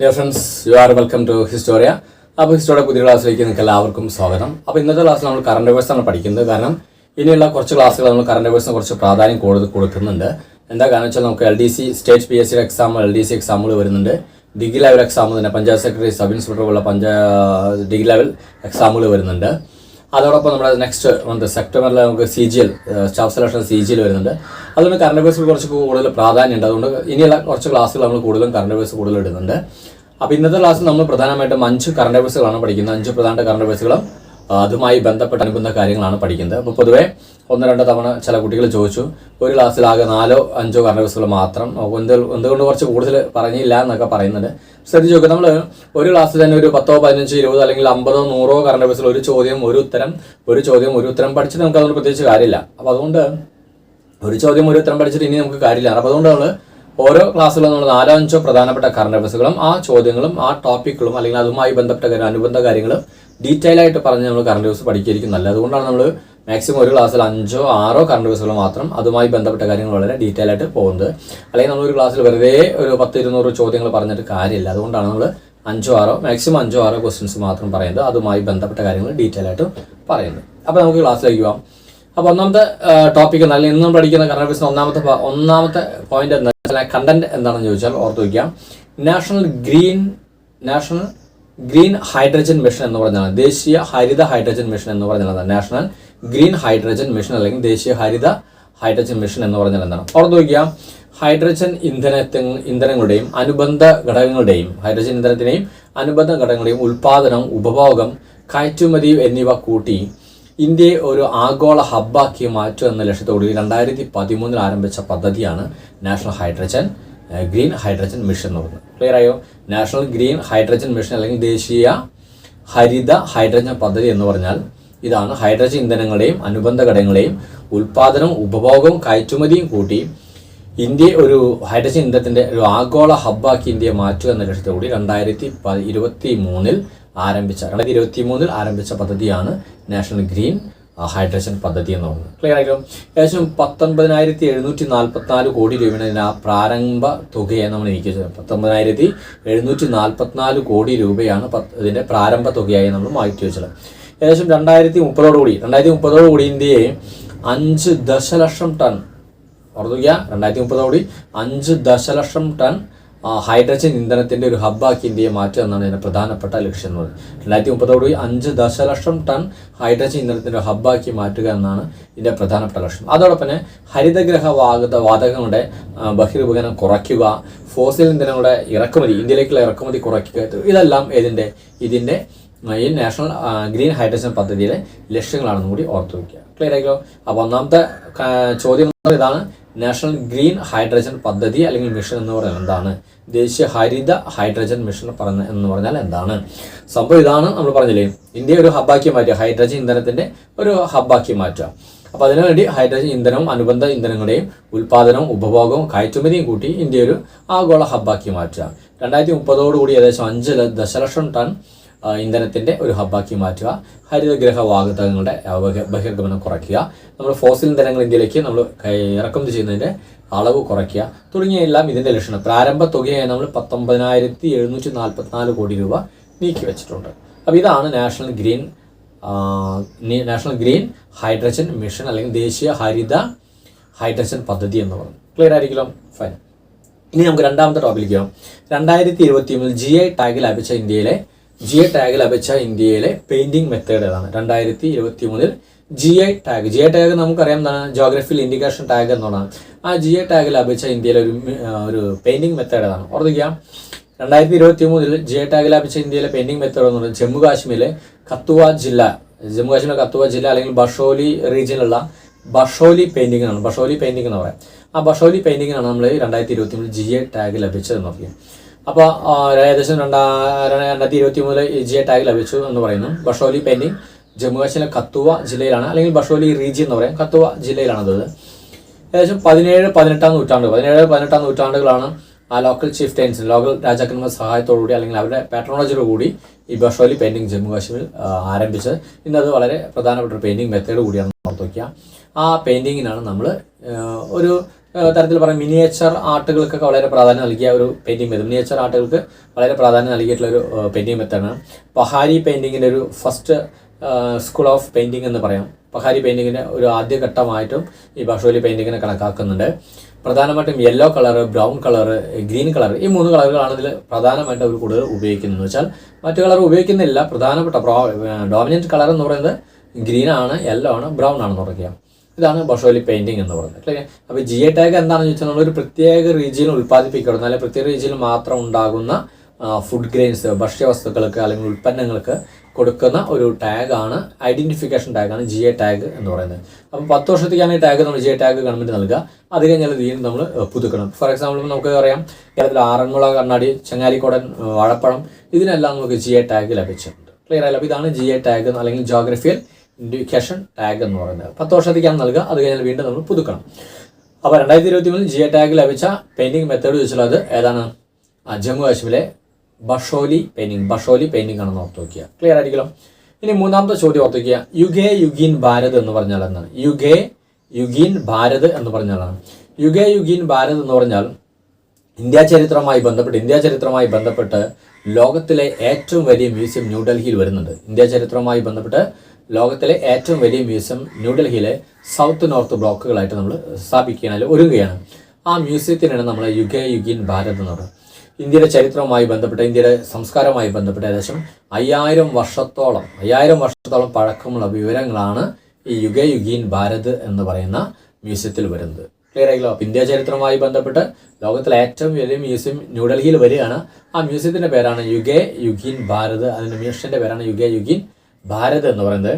Dear friends you are welcome to Historia അപ്പോൾ Historia പുതിയ ക്ലാസ്സിലേക്ക് നിങ്ങൾക്ക് എല്ലാവർക്കും സ്വാഗതം. അപ്പോൾ ഇന്നത്തെ ക്ലാസ് നമ്മൾ കറണ്ട് ആണ് പഠിക്കുന്നത്. കാരണം ഇനിയുള്ള കുറച്ച് ക്ലാസ്സുകൾ നമ്മൾ കറണ്ട് അഫയേഴ്സിന് കുറച്ച് പ്രാധാന്യം കൂടുതൽ കൊടുക്കുന്നുണ്ട്. എന്താ കാരണം വെച്ചാൽ നമുക്ക് L D C state P S C exam L D C എക്സാമുകൾ വരുന്നുണ്ട്. ഡിഗ്രി ലെവൽ എക്സാം തന്നെ പഞ്ചായത്ത് സെക്രട്ടറി സബ് ഇൻസ്പെക്ടർ ഉള്ള പഞ്ചായത്ത് ഡിഗ്രി ലെവൽ എക്സാമുകൾ വരുന്നുണ്ട്. അതോടൊപ്പം നമ്മുടെ നെക്സ്റ്റ് മന്ത് സെപ്റ്റംബറിൽ നമുക്ക് C G L staff selection C G L വരുന്നുണ്ട്. അതുകൊണ്ട് കറണ്ട് അഫയേഴ്സിൽ കുറച്ച് കൂടുതൽ പ്രാധാന്യമുണ്ട് അതുകൊണ്ട് ഇനിയുള്ള കുറച്ച് ക്ലാസ്സുകൾ നമ്മൾ കൂടുതലും കറണ്ട് അഫയേഴ്സ് കൂടുതൽ ഇടുന്നുണ്ട്. അപ്പോൾ ഇന്നത്തെ ക്ലാസ്സിൽ നമ്മൾ പ്രധാനമായിട്ടും അഞ്ച് കറണ്ട് അഫയേഴ്സുകളാണ് പഠിക്കുന്നത്. അഞ്ച് പ്രധാന കറണ്ട് അഫയേഴ്സുകളും അതുമായി ബന്ധപ്പെട്ട അനുബന്ധ കാര്യങ്ങളാണ് പഠിക്കുന്നത്. അപ്പോൾ പൊതുവേ ഒന്ന് രണ്ടോ തവണ ചില കുട്ടികൾ ചോദിച്ചു ഒരു ക്ലാസ്സിൽ ആകെ നാലോ അഞ്ചോ കറണ്ട് അഫയേഴ്സുകൾ മാത്രം. എന്ത് എന്തുകൊണ്ട് കുറച്ച് കൂടുതൽ പറഞ്ഞില്ല എന്നൊക്കെ പറയുന്നുണ്ട്. ശ്രദ്ധിച്ച് നോക്കുക നമ്മൾ ഒരു ക്ലാസ്സിൽ തന്നെ ഒരു പത്തോ പതിനഞ്ചോ ഇരുപതോ അല്ലെങ്കിൽ അമ്പതോ നൂറോ കറണ്ട് അഫയേഴ്സുകൾ ഒരു ചോദ്യം ഒരു ഉത്തരം ഒരു ചോദ്യം ഒരു ഉത്തരം പഠിച്ചിട്ട് നമുക്ക് അതുകൊണ്ട് പ്രത്യേകിച്ച് കാര്യമില്ല. അപ്പോൾ അതുകൊണ്ട് ഒരു ചോദ്യം ഒരു ഉത്തരം പഠിച്ചിട്ട് ഇനി നമുക്ക് കാര്യമില്ല. അപ്പോൾ അതുകൊണ്ട് നമ്മൾ ഓരോ ക്ലാസ്സുകളും നമ്മൾ നാലോ അഞ്ചോ പ്രധാനപ്പെട്ട കറണ്ട് അഫയേഴ്സുകളും ആ ചോദ്യങ്ങളും ആ ടോപ്പിക്കുകളും അല്ലെങ്കിൽ അതുമായി ബന്ധപ്പെട്ട അനുബന്ധ കാര്യങ്ങളും ഡീറ്റെയിൽ ആയിട്ട് പറഞ്ഞ് നമ്മൾ കറണ്ട് അഫയേഴ്സ് പഠിക്കുകയായിരിക്കും നല്ലത്. അതുകൊണ്ടാണ് നമ്മൾ മാക്സിമം ഒരു ക്ലാസ്സിൽ അഞ്ചോ ആറോ കറണ്ട് അഫയേഴ്സുകൾ മാത്രം അതുമായി ബന്ധപ്പെട്ട കാര്യങ്ങൾ വളരെ ഡീറ്റെയിൽ ആയിട്ട് പോകുന്നത്. അല്ലെങ്കിൽ നമ്മൾ ഒരു ക്ലാസ്സിൽ വെറുതെ ഒരു പത്ത് ഇരുന്നൂറ് ചോദ്യങ്ങൾ പറഞ്ഞിട്ട് കാര്യമില്ല. അതുകൊണ്ടാണ് നമ്മൾ അഞ്ചോ ആറോ മാക്സിമം അഞ്ചോ ആറോ ക്വസ്റ്റ്യൻസ് മാത്രം പറയുന്നത്. അതുമായി ബന്ധപ്പെട്ട കാര്യങ്ങൾ ഡീറ്റെയിൽ ആയിട്ട് പറയുന്നത്. അപ്പോൾ നമുക്ക് ക്ലാസ്സിലേക്ക് പോകാം അപ്പോൾ ഒന്നാമത്തെ ടോപ്പിക് അല്ലെങ്കിൽ ഇന്നും പഠിക്കുന്ന കറണ്ട് ഒന്നാമത്തെ ഒന്നാമത്തെ പോയിന്റ് എന്താ? വെച്ചാൽ കണ്ടന്റ് എന്താണെന്ന് ചോദിച്ചാൽ ഓർത്ത് വയ്ക്കാം national green national green hydrogen mission എന്ന് പറഞ്ഞാൽ ദേശീയ ഹരിത ഹൈഡ്രജൻ മിഷൻ എന്ന് പറഞ്ഞാൽ നാഷണൽ ഗ്രീൻ ഹൈഡ്രജൻ മിഷൻ അല്ലെങ്കിൽ ദേശീയ ഹരിത ഹൈഡ്രജൻ മിഷൻ എന്ന് പറഞ്ഞാൽ എന്താണ് ഓർത്ത് വയ്ക്കുക ഹൈഡ്രജൻ ഇന്ധനത്തി ഇന്ധനങ്ങളുടെയും അനുബന്ധ ഘടകങ്ങളുടെയും ഹൈഡ്രജൻ ഇന്ധനത്തിനെയും അനുബന്ധ ഘടകങ്ങളുടെയും ഉൽപാദനം ഉപഭോഗം കയറ്റുമതി എന്നിവ കൂട്ടി ഇന്ത്യയെ ഒരു ആഗോള ഹബ്ബാക്കി മാറ്റുക എന്ന ലക്ഷ്യത്തോടെ രണ്ടായിരത്തി പതിമൂന്നിൽ ആരംഭിച്ച പദ്ധതിയാണ് national hydrogen green hydrogen mission എന്ന് പറയുന്നത്. ക്ലിയർ ആയോ നാഷണൽ ഗ്രീൻ ഹൈഡ്രജൻ മിഷൻ അല്ലെങ്കിൽ ദേശീയ ഹരിത ഹൈഡ്രജൻ പദ്ധതി എന്ന് പറഞ്ഞാൽ ഇതാണ് ഹൈഡ്രജൻ ഇന്ധനങ്ങളെയും അനുബന്ധ ഘടകങ്ങളെയും ഉൽപാദനവും ഉപഭോഗവും കയറ്റുമതിയും കൂട്ടി ഇന്ത്യയെ ഒരു ഹൈഡ്രജൻ ഇന്ധനത്തിന്റെ ഒരു ആഗോള ഹബ്ബാക്കി ഇന്ത്യയെ മാറ്റുക എന്ന ലക്ഷ്യത്തോടെ രണ്ടായിരത്തി ഇരുപത്തി മൂന്നിൽ ആരംഭിച്ച രണ്ടായിരത്തി ഇരുപത്തി മൂന്നിൽ ആരംഭിച്ച പദ്ധതിയാണ് നാഷണൽ ഗ്രീൻ ഹൈഡ്രജൻ പദ്ധതി എന്ന് പറയുന്നത്. ക്ലിയർ ആയിരിക്കും ഏകദേശം പത്തൊൻപതിനായിരത്തി എഴുന്നൂറ്റി നാൽപ്പത്തി നാല് കോടി രൂപയാണ് ആ പ്രാരംഭ തുകയെ നമ്മൾ എനിക്ക് പത്തൊമ്പതിനായിരത്തി എഴുന്നൂറ്റി നാൽപ്പത്തിനാല് കോടി രൂപയാണ് ഇതിന്റെ പ്രാരംഭ തുകയായി നമ്മൾ മാറ്റി വെച്ചത്. ഏകദേശം രണ്ടായിരത്തി മുപ്പതോടുകൂടി രണ്ടായിരത്തി മുപ്പതോടുകൂടി ഇന്ത്യയെ അഞ്ച് ദശലക്ഷം ടൺ ഓർത്തുക രണ്ടായിരത്തി മുപ്പതോടുകൂടി അഞ്ച് ദശലക്ഷം ടൺ ഹൈഡ്രജൻ ഇന്ധനത്തിന്റെ ഒരു ഹബ്ബാക്കി ഇന്ത്യയെ മാറ്റുക എന്നാണ് ഇതിന്റെ പ്രധാനപ്പെട്ട ലക്ഷ്യം എന്ന് പറയുന്നത്. രണ്ടായിരത്തി മുപ്പതോടുകൂടി അഞ്ച് ദശലക്ഷം ടൺ ഹൈഡ്രജൻ ഇന്ധനത്തിന്റെ ഹബ്ബാക്കി മാറ്റുക എന്നാണ് ഇതിന്റെ പ്രധാനപ്പെട്ട ലക്ഷ്യം. അതോടൊപ്പം തന്നെ ഹരിതഗ്രഹ വാതക വാതകങ്ങളുടെ ആ, കുറയ്ക്കുക ഫോസിൽ ഇന്ധനങ്ങളുടെ ഇറക്കുമതി ഇന്ത്യയിലേക്കുള്ള ഇറക്കുമതി കുറയ്ക്കുക ഇതെല്ലാം ഏതിന്റെ ഇതിന്റെ ഈ നാഷണൽ ഗ്രീൻ ഹൈഡ്രജൻ പദ്ധതിയിലെ ലക്ഷ്യങ്ങളാണെന്നും കൂടി ഓർത്തു വയ്ക്കുക. ക്ലിയർ ആയിക്കോ? അപ്പോൾ ഒന്നാമത്തെ ചോദ്യം ഇതാണ്. നാഷണൽ ഗ്രീൻ ഹൈഡ്രജൻ പദ്ധതി അല്ലെങ്കിൽ മിഷൻ എന്ന് പറയുന്നത് എന്താണ്? ദേശീയ ഹരിത ഹൈഡ്രജൻ മിഷൻ പറഞ്ഞ എന്ന് പറഞ്ഞാൽ എന്താണ്? സംഭവം ഇതാണ് നമ്മൾ പറഞ്ഞില്ലേ? ഇന്ത്യ ഒരു ഹബ്ബാക്കി മാറ്റുക. ഹൈഡ്രജൻ ഇന്ധനത്തിന്റെ ഒരു ഹബ്ബാക്കി മാറ്റുക. അപ്പോൾ അതിനുവേണ്ടി ഹൈഡ്രജൻ ഇന്ധനവും അനുബന്ധ ഇന്ധനങ്ങളുടെയും ഉൽപാദനവും ഉപഭോഗവും കയറ്റുമതിയും കൂട്ടി ഇന്ത്യ ഒരു ആഗോള ഹബ്ബാക്കി മാറ്റുക. രണ്ടായിരത്തി മുപ്പതോടുകൂടി ഏകദേശം അഞ്ച് ദശലക്ഷം ടൺ ആ, ഇന്ധനത്തിന്റെ ഒരു ഹബ്ബാക്കി മാറ്റുക. ഹരിതഗ്രഹ ബഹി- ബഹിർഗമനം കുറയ്ക്കുക. നമ്മൾ ഫോസിൽ ഇന്ധനങ്ങൾ ഇന്ത്യയിലേക്ക് നമ്മൾ ഇറക്കുമതി ചെയ്യുന്നതിന്റെ അളവ് കുറയ്ക്കുക. തുടങ്ങിയ എല്ലാം ഇതിന്റെ ലക്ഷണം. പ്രാരംഭ തുകയായി നമ്മൾ പത്തൊമ്പതിനായിരത്തി എഴുന്നൂറ്റി നാൽപ്പത്തിനാല് കോടി രൂപ നീക്കി വെച്ചിട്ടുണ്ട്. അപ്പോൾ ഇതാണ് national green national green hydrogen mission അല്ലെങ്കിൽ ദേശീയ ഹരിത ഹൈഡ്രജൻ പദ്ധതി എന്ന് പറഞ്ഞു. ക്ലിയർ ആയിരിക്കുമല്ലോ? ഫൈൻ ഇനി നമുക്ക് രണ്ടാമത്തെ ടോപ്പിലേക്ക് പോകാം രണ്ടായിരത്തി ഇരുപത്തി മൂന്നിൽ ജി ഐ ടാഗ് ലഭിച്ച ഇന്ത്യയിലെ ജി ഐ ടാഗ് ലഭിച്ച ഇന്ത്യയിലെ പെയിന്റിംഗ് മെത്തേഡ് ഏതാണ്? രണ്ടായിരത്തി ഇരുപത്തി മൂന്നിൽ G I tag G I tag നമുക്കറിയാം എന്താണ്? ജോഗ്രഫിയിൽ ഇൻഡിക്കേഷൻ ടാഗ് എന്നുള്ളതാണ് ആ ജി ഐ ടാഗ് ലഭിച്ച ഇന്ത്യയിലെ ഒരു ഒരു പെയിന്റിംഗ് മെത്തേഡ് ഏതാണ്? ഓർമ്മിക്കുക രണ്ടായിരത്തി ഇരുപത്തി മൂന്നിൽ ജി ഐ ടാഗ് ലഭിച്ച ഇന്ത്യയിലെ പെയിന്റിംഗ് മെത്തേഡ് എന്ന് പറയുന്നത് ജമ്മു കാശ്മീരിലെ കത്തുവ ജില്ല. ജമ്മു കാശ്മീരിലെ കത്തുവ ജില്ല അല്ലെങ്കിൽ ബഷോലി റീജിയനിലുള്ള ബഷോലി പെയിന്റിംഗ് ആണ് ബഷോലി പെയിന്റിംഗ് എന്ന് പറയാം. ആ ബഷോലി പെയിന്റിങ്ങിനാണ് നമ്മൾ രണ്ടായിരത്തി ഇരുപത്തി മൂന്നിൽ ജി ഐ ടാഗ് ലഭിച്ചത് പറയും അപ്പോൾ ഏകദേശം രണ്ടാ രണ്ടായിരത്തി ഇരുപത്തി മൂന്നിൽ ജി ടാഗ് ലഭിച്ചു എന്ന് പറയുന്നു. ബഷോലി പെയിന്റിംഗ് ജമ്മു കാശ്മീരിലെ കത്തുവ ജില്ലയിലാണ് അല്ലെങ്കിൽ ബഷോലി റീജിയൻ എന്ന് പറയാം കത്തുവ ജില്ലയിലാണത്. ഏകദേശം പതിനേഴ് പതിനെട്ടാം നൂറ്റാണ്ട് പതിനേഴ് പതിനെട്ടാം നൂറ്റാണ്ടുകളാണ് ആ ലോക്കൽ ചീഫ് ടൈൻസ് ലോക്കൽ രാജാക്കന്മാരുടെ സഹായത്തോടുകൂടി അല്ലെങ്കിൽ അവരുടെ പാട്രോളജിയോടുകൂടി ഈ ബഷോലി പെയിന്റിംഗ് ജമ്മു കാശ്മീരിൽ ആരംഭിച്ചത്. ഇന്നത് വളരെ പ്രധാനപ്പെട്ട ഒരു പെയിന്റിംഗ് മെത്തേഡ് കൂടിയാണ് ഓർത്ത് വയ്ക്കുക ആ പെയിന്റിങ്ങിനാണ് നമ്മൾ ഒരു തരത്തിൽ പറയാം മിനിയേച്ചർ ആർട്ടുകൾക്കൊക്കെ വളരെ പ്രാധാന്യം നൽകിയ ഒരു പെയിന്റിംഗ് മെത്തേഡ് മിനിയേച്ചർ ആർട്ടുകൾക്ക് വളരെ പ്രാധാന്യം നൽകിയിട്ടുള്ള ഒരു പെയിന്റിംഗ് മെത്തേഡാണ്. പഹാരി പെയിന്റിങ്ങിന്റെ ഒരു ഫസ്റ്റ് സ്കൂൾ ഓഫ് പെയിന്റിംഗ് എന്ന് പറയാം. പഹാരി പെയിന്റിങ്ങിന്റെ ഒരു ആദ്യഘട്ടമായിട്ടും ഈ ബഷോലി പെയിന്റിങ്ങിനെ കണക്കാക്കുന്നുണ്ട്. പ്രധാനമായിട്ടും yellow colour brown colour green colour ഈ മൂന്ന് കളറുകളാണ് ഇതിൽ പ്രധാനമായിട്ട് അവർ കൂടുതൽ ഉപയോഗിക്കുന്നത്. എന്ന് വെച്ചാൽ മറ്റു കളർ ഉപയോഗിക്കുന്നില്ല. പ്രധാനപ്പെട്ട ഡോമിനന്റ് കളർ എന്ന് പറയുന്നത് ഗ്രീൻ ആണ് യെല്ലോ ആണ് ബ്രൗൺ ആണെന്ന് പറയുക ഇതാണ് ബഷോലി പെയിന്റിംഗ് എന്ന് പറയുന്നത്. അല്ലേ? അപ്പോൾ ജി എ ടാഗ് എന്താണെന്ന് ചോദിച്ചാൽ നമ്മളൊരു പ്രത്യേക റീജിയനിൽ ഉൽപ്പാദിപ്പിക്കപ്പെടുന്ന അല്ലെങ്കിൽ പ്രത്യേക റീജിയനിൽ മാത്രം ഉണ്ടാകുന്ന ഫുഡ് ഗ്രെയിൻസ് ഭക്ഷ്യവസ്തുക്കൾക്ക് അല്ലെങ്കിൽ ഉൽപ്പന്നങ്ങൾക്ക് കൊടുക്കുന്ന ഒരു ടാഗാണ് ഐഡന്റിഫിക്കേഷൻ ടാഗാണ് ജി എ ടാഗ് എന്ന് പറയുന്നത്. അപ്പോൾ പത്ത് വർഷത്തേക്കാണ് ഈ ടാഗ് നമ്മൾ ജി എ ടാഗ് ഗവൺമെന്റ് നൽകുക. അത് കഴിഞ്ഞാൽ വീണ്ടും നമ്മൾ പുതുക്കണം. ഫോർ എക്സാമ്പിൾ നമുക്ക് അറിയാം കേരളത്തിൽ ആറന്മുള കണ്ണാടി ചങ്ങാലിക്കോടൻ വാഴപ്പഴം ഇതിനെല്ലാം നമുക്ക് ജി എ ടാഗ് ലഭിച്ചിട്ടുണ്ട്. ക്ലിയർ ആയാലും അപ്പോൾ ഇതാണ് ജി എ ടാഗ് അല്ലെങ്കിൽ ജോഗ്രഫിയൽ ഇൻഡിക്കേഷൻ ടാഗ് എന്ന് പറയുന്നത്. പത്ത് വർഷത്തേക്കാണ് നൽകുക അത് കഴിഞ്ഞാൽ വീണ്ടും നമ്മൾ പുതുക്കണം. അപ്പോൾ രണ്ടായിരത്തി ഇരുപത്തി മൂന്നിൽ ജി ടാഗ് ലഭിച്ച പെയിന്റിംഗ് മെത്തേഡ് ചോദിച്ചുള്ളത് ഏതാണ്? ജമ്മു കാശ്മീരിലെ ബഷോലി പെയിന്റിംഗ് ബഷോലി പെയിന്റിംഗ് ആണെന്ന് ഓർത്ത് നോക്കുക ക്ലിയർ ആയിരിക്കലോ ഇനി മൂന്നാമത്തെ ചോദ്യം ഓർത്ത് നോക്കുക യുഗേ യുഗീൻ ഭാരത് എന്ന് പറഞ്ഞാൽ എന്താണ്? യുഗേ യുഗീൻ ഭാരത് എന്ന് പറഞ്ഞാലാണ് യുഗേ യുഗീൻ ഭാരത് എന്ന് പറഞ്ഞാൽ ഇന്ത്യ ചരിത്രമായി ബന്ധപ്പെട്ട് ഇന്ത്യ ചരിത്രമായി ബന്ധപ്പെട്ട് ലോകത്തിലെ ഏറ്റവും വലിയ മ്യൂസിയം ന്യൂഡൽഹിയിൽ വരുന്നുണ്ട്. ഇന്ത്യ ചരിത്രവുമായി ബന്ധപ്പെട്ട് ലോകത്തിലെ ഏറ്റവും വലിയ മ്യൂസിയം ന്യൂഡൽഹിയിലെ സൗത്ത് നോർത്ത് ബ്ലോക്കുകളായിട്ട് നമ്മൾ സ്ഥാപിക്കുകയാണ് ഒരുങ്ങുകയാണ്. ആ മ്യൂസിയത്തിനാണ് നമ്മൾ യുഗ യുഗീൻ ഭാരത് എന്ന് പറയുന്നത്. ഇന്ത്യയുടെ ചരിത്രവുമായി ബന്ധപ്പെട്ട ഇന്ത്യയുടെ സംസ്കാരവുമായി ബന്ധപ്പെട്ട് ഏകദേശം അയ്യായിരം വർഷത്തോളം അയ്യായിരം വർഷത്തോളം പഴക്കമുള്ള വിവരങ്ങളാണ് ഈ യുഗ യുഗീൻ ഭാരത് എന്ന് പറയുന്ന മ്യൂസിയത്തിൽ വരുന്നത്. ക്ലിയർ ആയില്ലോ? അപ്പോൾ ഇന്ത്യ ചരിത്രവുമായി ബന്ധപ്പെട്ട് ലോകത്തിലെ ഏറ്റവും വലിയ മ്യൂസിയം ന്യൂഡൽഹിയിൽ വരികയാണ്. ആ മ്യൂസിയത്തിന്റെ പേരാണ് യുഗേ യുഗീൻ ഭാരത്. അതിന്റെ മ്യൂസിയത്തിന്റെ പേരാണ് യുഗേ യുഗീൻ ഭാരത് എന്ന് പറയുന്നത്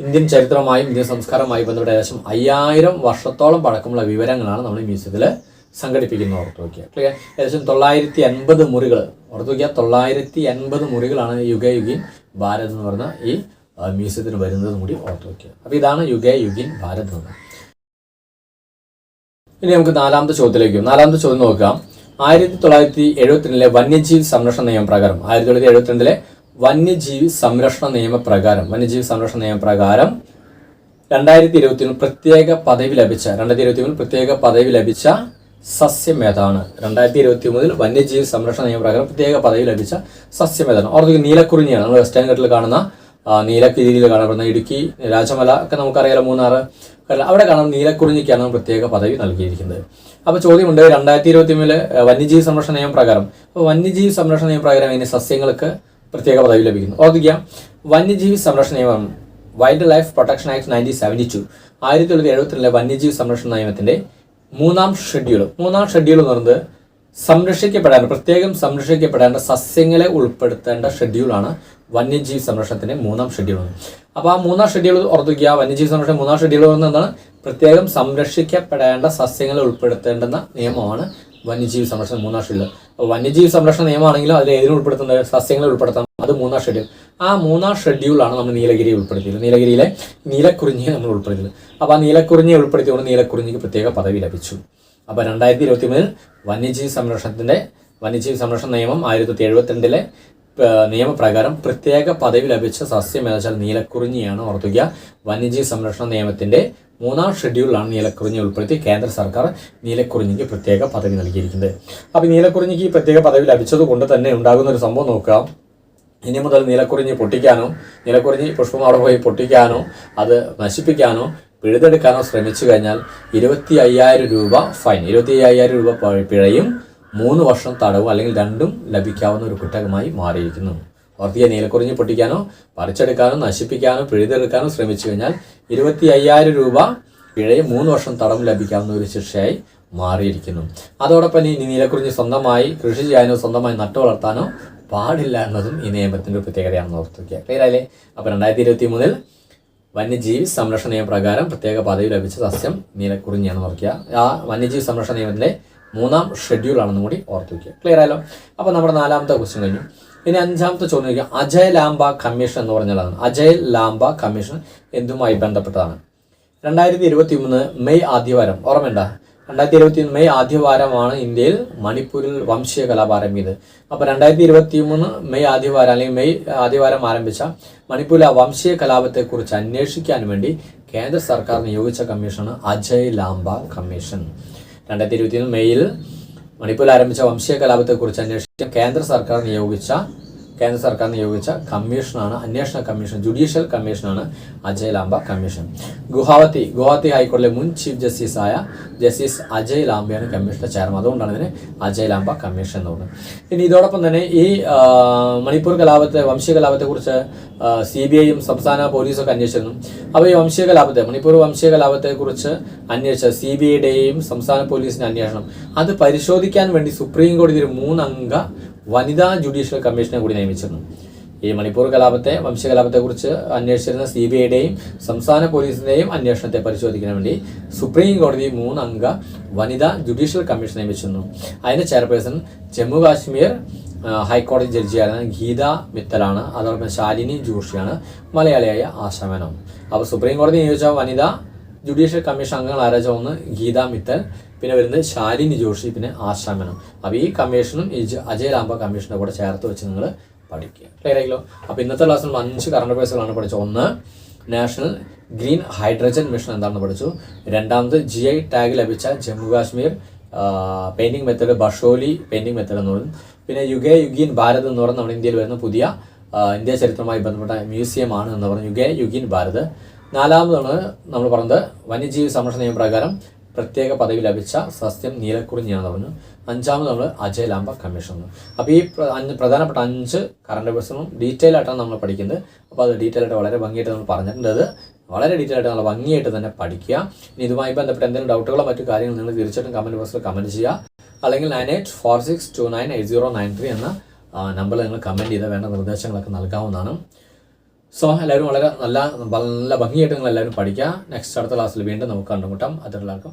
ഇന്ത്യൻ ചരിത്രമായും ഇന്ത്യൻ സംസ്കാരവുമായി ബന്ധപ്പെട്ട ഏകദേശം അയ്യായിരം വർഷത്തോളം പഴക്കമുള്ള വിവരങ്ങളാണ് നമ്മൾ മ്യൂസിയത്തിൽ സംഘടിപ്പിക്കുന്നത് ഓർത്ത് വയ്ക്കുക ക്ലിയർ ഏകദേശം തൊള്ളായിരത്തി അൻപത് മുറികൾ ഓർത്ത് വയ്ക്കുക തൊള്ളായിരത്തി അൻപത് മുറികളാണ് യുഗ യുഗീൻ ഭാരത് എന്ന് പറഞ്ഞ ഈ മ്യൂസിയത്തിന് വരുന്നതും കൂടി ഓർത്ത് വയ്ക്കുക അപ്പോൾ ഇതാണ് യുഗ യുഗീൻ ഭാരത് എന്ന്. ഇനി നമുക്ക് നാലാമത്തെ ചോദ്യത്തിലേക്ക് നാലാമത്തെ ചോദ്യം നോക്കാം. ആയിരത്തി തൊള്ളായിരത്തി എഴുപത്തിരണ്ടിലെ വന്യജീവി സംരക്ഷണ നിയമപ്രകാരം ആയിരത്തി തൊള്ളായിരത്തി എഴുപത്തിരണ്ടിലെ വന്യജീവി സംരക്ഷണ നിയമപ്രകാരം വന്യജീവി സംരക്ഷണ നിയമപ്രകാരം രണ്ടായിരത്തി ഇരുപത്തി പ്രത്യേക പദവി ലഭിച്ച രണ്ടായിരത്തി ഇരുപത്തി മൂന്നിൽ പ്രത്യേക പദവി ലഭിച്ച സസ്യം ഏതാണ്? രണ്ടായിരത്തി ഇരുപത്തി മൂന്നിൽ വന്യജീവി സംരക്ഷണ നിയമപ്രകാരം പ്രത്യേക പദവി ലഭിച്ച സസ്യം ഏതാണ്? ഓർത്ത് നീലക്കുറിഞ്ഞിയാണ്. നമ്മൾ വെസ്റ്റേൺ ഘട്ടിൽ കാണുന്ന നീലക്കിരിയിൽ കാണപ്പെടുന്ന ഇടുക്കി രാജമല ഒക്കെ നമുക്കറിയാലോ മൂന്നാറ്. അവിടെ കാണുന്ന നീലക്കുറിഞ്ഞിക്കാണ് പ്രത്യേക പദവി നൽകിയിരിക്കുന്നത്. അപ്പോൾ ചോദ്യമുണ്ട് രണ്ടായിരത്തി ഇരുപത്തി മൂന്നിൽ വന്യജീവി സംരക്ഷണ നിയമപ്രകാരം അപ്പോൾ വന്യജീവി സംരക്ഷണ നിയമപ്രകാരം ഇനി സസ്യങ്ങൾക്ക് പ്രത്യേക പദവി ലഭിക്കുന്നു. ഓർമ്മിക്കുക വന്യജീവി സംരക്ഷണ നിയമം wildlife protection act nineteen seventy two ആയിരത്തി തൊള്ളായിരത്തി എഴുപത്തിരണ്ടിലെ വന്യജീവി സംരക്ഷണ നിയമത്തിന്റെ മൂന്നാം ഷെഡ്യൂൾ മൂന്നാം ഷെഡ്യൂൾ എന്ന് പറയുന്നത് സംരക്ഷിക്കപ്പെടേണ്ട പ്രത്യേകം സംരക്ഷിക്കപ്പെടേണ്ട സസ്യങ്ങളെ ഉൾപ്പെടുത്തേണ്ട ഷെഡ്യൂളാണ് വന്യജീവി സംരക്ഷണത്തിന്റെ മൂന്നാം ഷെഡ്യൂൾ അപ്പോൾ ആ മൂന്നാം ഷെഡ്യൂൾ ഓർത്തിക്കുക വന്യജീവി സംരക്ഷണം മൂന്നാം ഷെഡ്യൂൾ എന്താണ്? പ്രത്യേകം സംരക്ഷിക്കപ്പെടേണ്ട സസ്യങ്ങളെ ഉൾപ്പെടുത്തേണ്ടുന്ന നിയമമാണ് വന്യജീവി സംരക്ഷണം മൂന്നാം ഷെഡ്യൂൾ വന്യജീവി സംരക്ഷണ നിയമമാണെങ്കിലും അതിൽ ഏതിനും ഉൾപ്പെടുത്തുന്നത്? സസ്യങ്ങളെ ഉൾപ്പെടുത്താം. അത് മൂന്നാം ഷെഡ്യൂൾ. ആ മൂന്നാം ഷെഡ്യൂളാണ് നമ്മൾ നീലഗിരി ഉൾപ്പെടുത്തിയത് നീലഗിരിയിലെ നീലക്കുറിഞ്ഞിയെ നമ്മൾ ഉൾപ്പെടുത്തിയത് അപ്പോൾ ആ നീലക്കുറിഞ്ഞിയെ ഉൾപ്പെടുത്തിക്കൊണ്ട് നീലക്കുറിഞ്ഞിക്ക് പ്രത്യേക പദവി ലഭിച്ചു. അപ്പോൾ രണ്ടായിരത്തി ഇരുപത്തി മൂന്നിൽ വന്യജീവി സംരക്ഷണത്തിന്റെ വന്യജീവി സംരക്ഷണ നിയമം ആയിരത്തി തൊള്ളായിരത്തി എഴുപത്തിരണ്ടിലെ നിയമപ്രകാരം പ്രത്യേക പദവി ലഭിച്ച സസ്യം എന്ന് വെച്ചാൽ നീലക്കുറിഞ്ഞിയാണ് ഓർത്തുക വന്യജീവി സംരക്ഷണ നിയമത്തിന്റെ മൂന്നാം ഷെഡ്യൂളിലാണ് നീലക്കുറിഞ്ഞി ഉൾപ്പെടുത്തി കേന്ദ്ര സർക്കാർ നീലക്കുറിഞ്ഞിക്ക് പ്രത്യേക പദവി നൽകിയിരിക്കുന്നത്. അപ്പോൾ നീലക്കുറിഞ്ഞിക്ക് ഈ പ്രത്യേക പദവി ലഭിച്ചത് കൊണ്ട് തന്നെ ഉണ്ടാകുന്ന ഒരു സംഭവം നോക്കാം ഇനി മുതൽ നീലക്കുറിഞ്ഞി പൊട്ടിക്കാനോ നീലക്കുറിഞ്ഞി പുഷ്പം പോയി പൊട്ടിക്കാനോ അത് നശിപ്പിക്കാനോ പിഴുതെടുക്കാനോ ശ്രമിച്ചു കഴിഞ്ഞാൽ ഇരുപത്തി അയ്യായിരം രൂപ ഫൈൻ ഇരുപത്തി അയ്യായിരം രൂപ പിഴയും മൂന്ന് വർഷം തടവും അല്ലെങ്കിൽ രണ്ടും ലഭിക്കാവുന്ന ഒരു കുറ്റകമായി മാറിയിരിക്കുന്നു. ഓർത്തിയ നീലക്കുറിഞ്ഞി പൊട്ടിക്കാനോ പറിച്ചെടുക്കാനോ നശിപ്പിക്കാനോ പിഴുതെടുക്കാനോ ശ്രമിച്ചു കഴിഞ്ഞാൽ ഇരുപത്തി അയ്യായിരം രൂപ പിഴയും മൂന്ന് വർഷം തടവും ലഭിക്കാവുന്ന ഒരു ശിക്ഷയായി മാറിയിരിക്കുന്നു. അതോടൊപ്പം ഈ നീലക്കുറിഞ്ഞി സ്വന്തമായി കൃഷി ചെയ്യാനോ സ്വന്തമായി നട്ടു വളർത്താനോ പാടില്ല എന്നതും ഈ നിയമത്തിന്റെ ഒരു പ്രത്യേകതയാണെന്ന് ഓർത്തുക ക്ലിയർ അപ്പോൾ രണ്ടായിരത്തി ഇരുപത്തി മൂന്നിൽ വന്യജീവി സംരക്ഷണ നിയമപ്രകാരം പ്രത്യേക പദവി ലഭിച്ച സസ്യം നീലക്കുറിഞ്ഞിയാണെന്ന് ഓർക്കുക. ആ വന്യജീവി സംരക്ഷണ നിയമത്തിലെ മൂന്നാം ഷെഡ്യൂൾ ആണെന്നും കൂടി ഓർത്ത് ക്ലിയർ ആയല്ലോ? അപ്പോൾ നമ്മുടെ നാലാമത്തെ ക്വസ്റ്റ്യൻ കഴിഞ്ഞു. ഇനി അഞ്ചാമത്തെ ചോദ്യം ചോദിക്കുക അജയ് ലാംബ കമ്മീഷൻ എന്ന് പറഞ്ഞാലാണ് അജയ് ലാംബ കമ്മീഷൻ എന്തുമായി ബന്ധപ്പെട്ടതാണ്? രണ്ടായിരത്തി ഇരുപത്തി മൂന്ന് മെയ് ആദ്യവാരം ഓർമ്മയുണ്ട? രണ്ടായിരത്തി ഇരുപത്തി മെയ് ആദ്യവാരമാണ് ഇന്ത്യയിൽ മണിപ്പൂരിൽ വംശീയ കലാപം ആരംഭിക്കുന്നത് അപ്പോൾ രണ്ടായിരത്തി ഇരുപത്തി മൂന്ന് മെയ് ആദ്യവാരം അല്ലെങ്കിൽ മെയ് ആദ്യവാരം ആരംഭിച്ച മണിപ്പൂരിലെ വംശീയ കലാപത്തെക്കുറിച്ച് അന്വേഷിക്കാൻ വേണ്ടി കേന്ദ്ര സർക്കാർ നിയോഗിച്ച കമ്മീഷനാണ് അജയ് ലാംബ കമ്മീഷൻ. രണ്ടായിരത്തി ഇരുപത്തി മെയ്യിൽ മണിപ്പൂരിൽ ആരംഭിച്ച വംശീയ കലാപത്തെക്കുറിച്ച് അന്വേഷിക്കാൻ കേന്ദ്ര സർക്കാർ നിയോഗിച്ച കേന്ദ്ര സർക്കാർ നിയോഗിച്ച കമ്മീഷനാണ് അന്വേഷണ കമ്മീഷൻ ജുഡീഷ്യൽ കമ്മീഷനാണ് അജയ് ലാംബ കമ്മീഷൻ. ഗുവാഹത്തി ഗുവാഹത്തി ഹൈക്കോടതിയിലെ മുൻ ചീഫ് ജസ്റ്റിസ് ആയ ജസ്റ്റിസ് അജയ് ലാംബയാണ് കമ്മീഷന്റെ ചെയർമാൻ. അതുകൊണ്ടാണ് ഇതിന് അജയ് ലാംബ കമ്മീഷൻ എന്ന് പറയുന്നത്. ഇനി ഇതോടൊപ്പം തന്നെ ഈ മണിപ്പൂർ കലാപത്തെ വംശീയ കലാപത്തെക്കുറിച്ച് സി ബി ഐയും സംസ്ഥാന പോലീസൊക്കെ അന്വേഷിച്ചിരുന്നു. അപ്പോൾ ഈ വംശീയ കലാപത്തെ മണിപ്പൂർ വംശീയ കലാപത്തെക്കുറിച്ച് അന്വേഷിച്ച സി ബി ഐയുടെയും സംസ്ഥാന പോലീസിന്റെ അന്വേഷണം അത് പരിശോധിക്കാൻ വേണ്ടി സുപ്രീം കോടതി ഒരു മൂന്നംഗ വനിതാ ജുഡീഷ്യൽ കമ്മീഷനെ കൂടി നിയമിച്ചിരുന്നു. ഈ മണിപ്പൂർ കലാപത്തെ വംശകലാപത്തെക്കുറിച്ച് കലാപത്തെക്കുറിച്ച് അന്വേഷിച്ചിരുന്ന സി ബി ഐയുടെയും സംസ്ഥാന പോലീസിന്റെയും അന്വേഷണത്തെ പരിശോധിക്കാൻ വേണ്ടി സുപ്രീം കോടതി മൂന്നംഗ വനിതാ ജുഡീഷ്യൽ കമ്മീഷൻ നിയമിച്ചിരുന്നു. അതിന്റെ ചെയർപേഴ്സൺ ജമ്മു കാശ്മീർ ഹൈക്കോടതി ജഡ്ജിയായിരുന്ന ഗീത മിത്തലാണ്. അതോടൊപ്പം ശാലിനി ജോഷിയാണ് മലയാളിയായ ആശാമേനോ അപ്പോൾ സുപ്രീം കോടതി നിയോഗിച്ച വനിതാ ജുഡീഷ്യൽ കമ്മീഷൻ അംഗങ്ങൾ ആരാച്ച ഒന്ന്? ഗീത മിത്തൽ പിന്നെ വരുന്നത് ശാലിനി ജോഷി പിന്നെ ആശ്രമനം അപ്പോൾ ഈ കമ്മീഷനും ഈ അജയ് ലാംബ കമ്മീഷന്റെ കൂടെ ചേർത്ത് വെച്ച് നിങ്ങൾ പഠിക്കുക. ക്ലിയർ ആയില്ലോ അപ്പോൾ ഇന്നത്തെ ക്ലാസ്സിൽ നമ്മൾ അഞ്ച് കറണ്ട് അഫയേഴ്സുകളാണ് പഠിച്ചത്. ഒന്ന് നാഷണൽ ഗ്രീൻ ഹൈഡ്രജൻ മിഷൻ എന്താണെന്ന് പഠിച്ചു. രണ്ടാമത് ജി ഐ ടാഗ് ലഭിച്ച Jammu Kashmir painting method Basohli painting method എന്ന് പറയുന്നത്. പിന്നെ യുഗേ യുഗീൻ ഭാരത് എന്ന് പറയുന്നത് നമ്മുടെ ഇന്ത്യയിൽ വരുന്ന പുതിയ ഇന്ത്യ ചരിത്രമായി ബന്ധപ്പെട്ട മ്യൂസിയമാണ് എന്ന് പറഞ്ഞു യുഗേ യുഗീൻ ഭാരത്. നാലാമതാണ് നമ്മൾ പറഞ്ഞത് വന്യജീവി സംരക്ഷണ നിയമപ്രകാരം പ്രത്യേക പദവി ലഭിച്ച സസ്യം നീലക്കുറിഞ്ഞിയാണെന്ന് പറഞ്ഞു അഞ്ചാമത് നമ്മൾ അജയ് ലാംബ കമ്മീഷൻ അപ്പോൾ ഈ അഞ്ച് പ്രധാനപ്പെട്ട അഞ്ച് കറണ്ട് അഫയേഴ്സും ഡീറ്റെയിൽ ആയിട്ടാണ് നമ്മൾ പഠിക്കുന്നത്. അപ്പോൾ അത് ഡീറ്റെയിൽ ആയിട്ട് വളരെ ഭംഗിയായിട്ട് നമ്മൾ പറഞ്ഞിട്ടുണ്ട്. അത് വളരെ ഡീറ്റെയിൽ ആയിട്ട് നല്ല ഭംഗിയായിട്ട് തന്നെ പഠിക്കുക. ഇനി ഇതുമായി ബന്ധപ്പെട്ട് എന്തെങ്കിലും ഡൗട്ടുകളോ മറ്റു കാര്യങ്ങൾ നിങ്ങൾ തീർച്ചയായിട്ടും കമന്റ് ബോക്സിൽ കമന്റ് ചെയ്യുക. അല്ലെങ്കിൽ nine eight four six two nine eight zero nine three എന്ന നമ്പറിൽ നിങ്ങൾ കമന്റ് ചെയ്ത് വേണ്ട നിർദ്ദേശങ്ങളൊക്കെ നൽകാവുന്നതാണ്. സോ എല്ലാവരും വളരെ നല്ല നല്ല ഭംഗിയായിട്ട് നിങ്ങൾ എല്ലാവരും പഠിക്കുക. നെക്സ്റ്റ് അടുത്ത ക്ലാസ്സിൽ വീണ്ടും നമുക്ക് കണ്ടുമുട്ടാം. അതിലെല്ലാവർക്കും